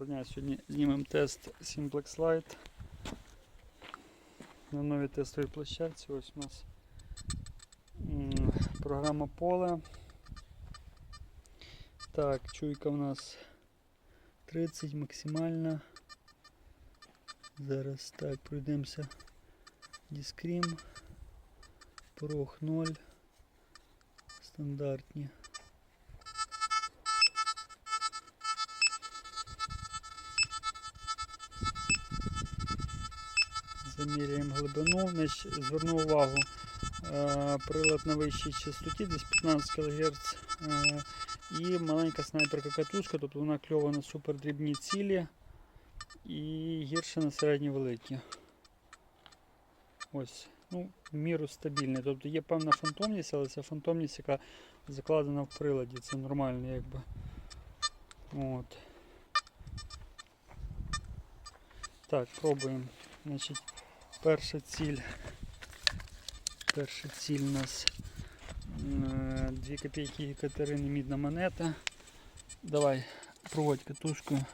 Доброго дня. Сьогодні знімемо тест Simplex Lite на новій тестовій площадці. Ось у нас програма поле. Так, чуйка у нас 30 максимальна. Зараз так, пройдемося. Діскрім. Порог 0. Стандартні. Заміряємо глибину. Значить, зверну увагу. е, Прилад на вищій частоті, десь 15 кГц. е, І маленька снайперка катушка, тобто вона кльова на супердрібні цілі і гірше на середні великі. Ось, ну, міру стабільне. Тобто є певна фантомність, але це фантомність, яка закладена в приладі. Це нормально якби. От. Так, пробуємо. Значить, перша ціль. Перша ціль у нас 2 копійки Катерини мідна монета. Давай, проводь катушкою.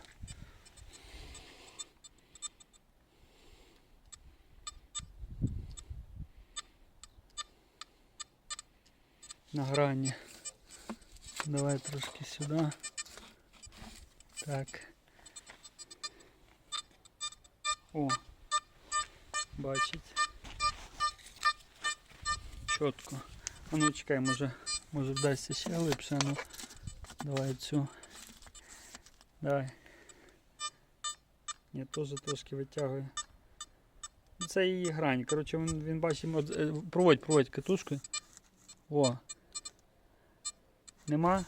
На грані. Давай трошки сюди. Так. О, бачить. Чітко. А ну чекай, може, може вдасться ще глибше. Ну, давай цю. Давай. Ні, теж трошки витягує. Це її грань. Коротше, він, він бачить, е, проводь, проводь катушкою. О. Нема?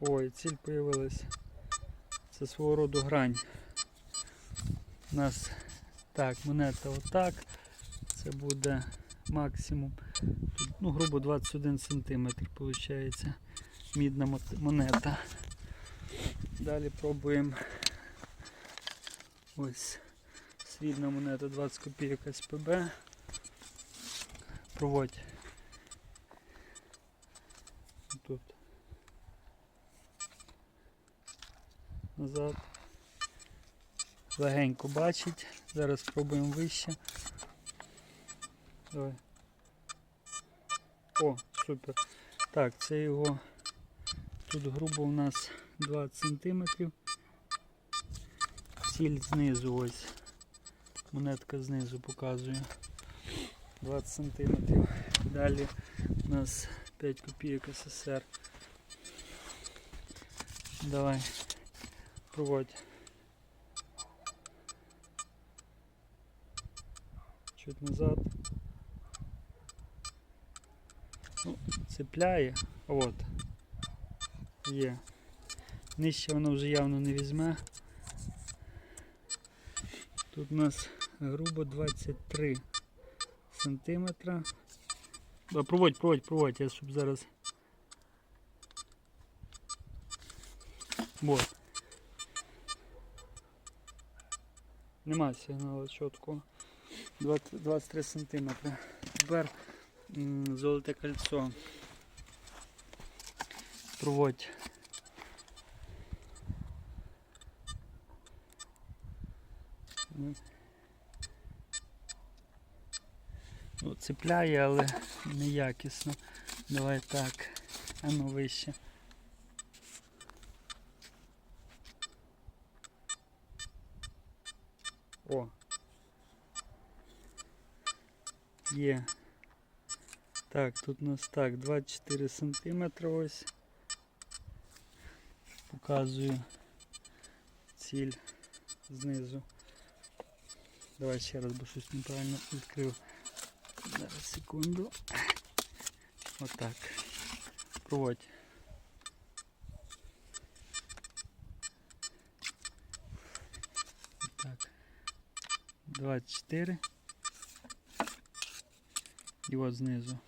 Ой, ціль появилась. Це свого роду грань. У нас так, монета отак. Це буде максимум. Тут, ну, грубо 21 см виходить. Мідна монета. Далі пробуємо ось срібна монета 20 копійок СПБ. Проводь. Тут. Назад. Легенько бачить. Зараз спробуємо вище. Давай. О, супер. Так, це його тут грубо у нас 20 см. Ціль знизу ось. Монетка знизу показує. 20 см. Далі у нас 5 копійок СССР. Давай. Проводь. Чуть назад. Ну, цепляє. От. Є. Нижче воно вже явно не візьме. Тут у нас грубо 23 сантиметра. Да, проводь, проводь, проводь, я щоб зараз. Вот. Нема сигналу чіткого. 20 23 сантиметри. Тепер золоте кольцо. Проводь. Ну, цепляє, але неякісно. Давай так. А ну вище. Є. Так, тут у нас так, 24 сантиметри ось. Показую ціль знизу. Давай ще раз, бо щось неправильно відкрив. Зараз секунду. Отак. Проводь. Отак. 24. І от знизу.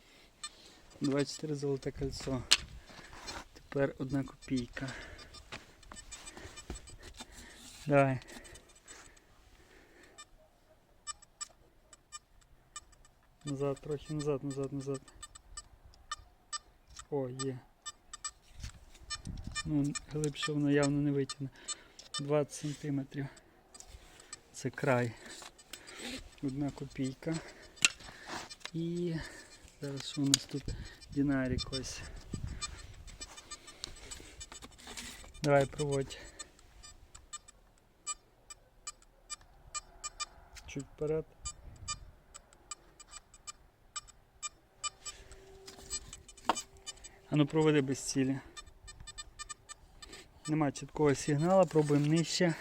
24 золоте кольцо. Тепер одна копійка. Давай. Назад, трохи назад, назад, назад. О, є. Ну, глибше воно явно не витягне. 20 см. Це край. Одна копійка. І зараз у нас тут динарік ось. Давай проводь. Чуть вперед. А ну проведи без цілі. Нема чіткого сигналу, пробуємо нижче.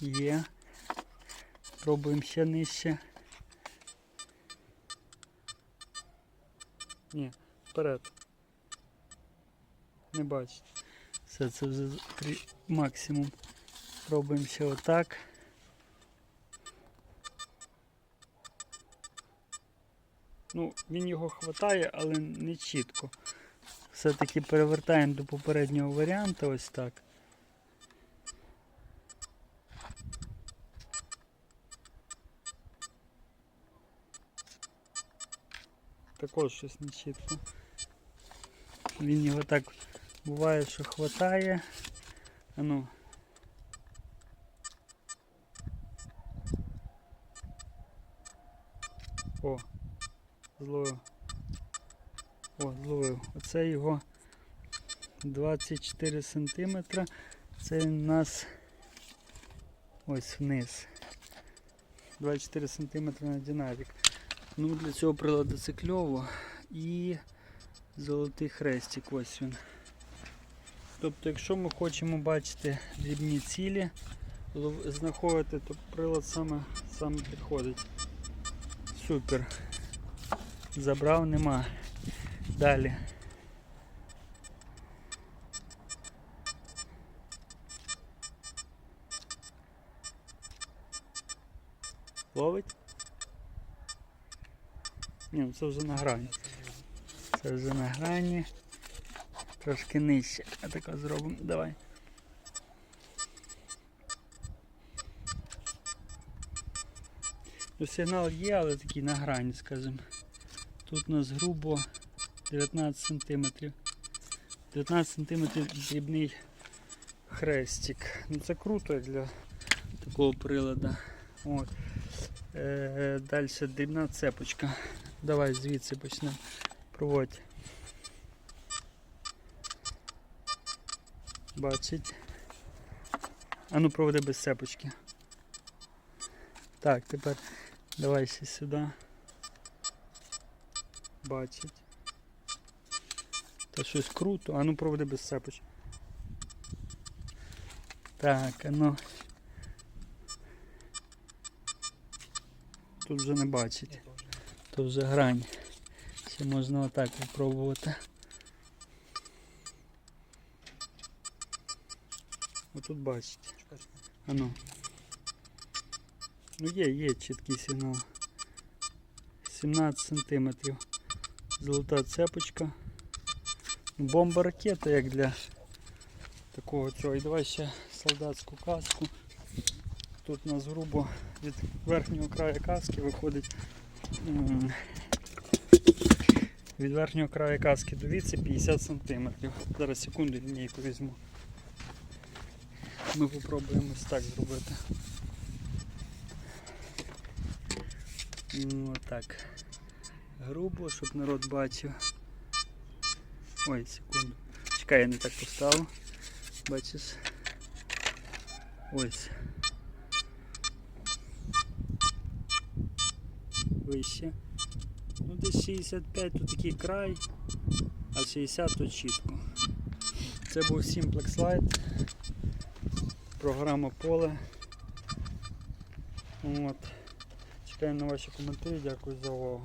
Є. Пробуємо ще нижче. Ні, вперед. Не бачите. Все, це вже максимум. Пробуємо ще отак. Ну, він його хватає, але не чітко. Все-таки перевертаємо до попереднього варіанту ось так. Також щось не. Він його так буває, що хватає. А ну. О, зловив. О, зловив. Оце його 24 сантиметра. Це у нас ось вниз. 24 сантиметра на динамік. Ну, для цього приладу це кльово. І золотий хрестик, ось він. Тобто, якщо ми хочемо бачити дрібні цілі, знаходити, то прилад саме, саме підходить. Супер. Забрав нема. Далі. Ловить? Ні, це вже на грані. Це вже на грані. Трошки нижче. А тако зробимо. Давай. Ну, сигнал є, але такий на грані, скажімо. Тут у нас грубо 19 см. 19 см дрібний хрестик. Ну це круто для такого приладу. Е, Далі дрібна цепочка. Давай звідси почнемо. Проводь. Бачить. А ну проведи без цепочки. Так, тепер давай ще сюди. Бачить. Та щось круто. А ну проведи без цепочки. Так, а ну. Тут вже не бачить. То вже грань. Ще можна отак попробувати. Отут бачите. А ну. Ну є, є чіткий сигнал. 17 сантиметрів. Золота цепочка. Бомба ракета як для такого цього. І давай ще солдатську каску. Тут у нас грубо від верхнього краю каски виходить. Від верхнього краю каски віці 50 см. Зараз секунду лінійку візьму. Ми попробуємо ось так зробити. Ну так. Грубо, щоб народ бачив. Ой, секунду. Чекай, я не так поставив. Бачиш? Ось. Вище. Ну десь 65 тут такий край, а 60 тут чітко. Це був Simplex Lite. Програма поле. От. Чекаємо на ваші коментарі, дякую за увагу.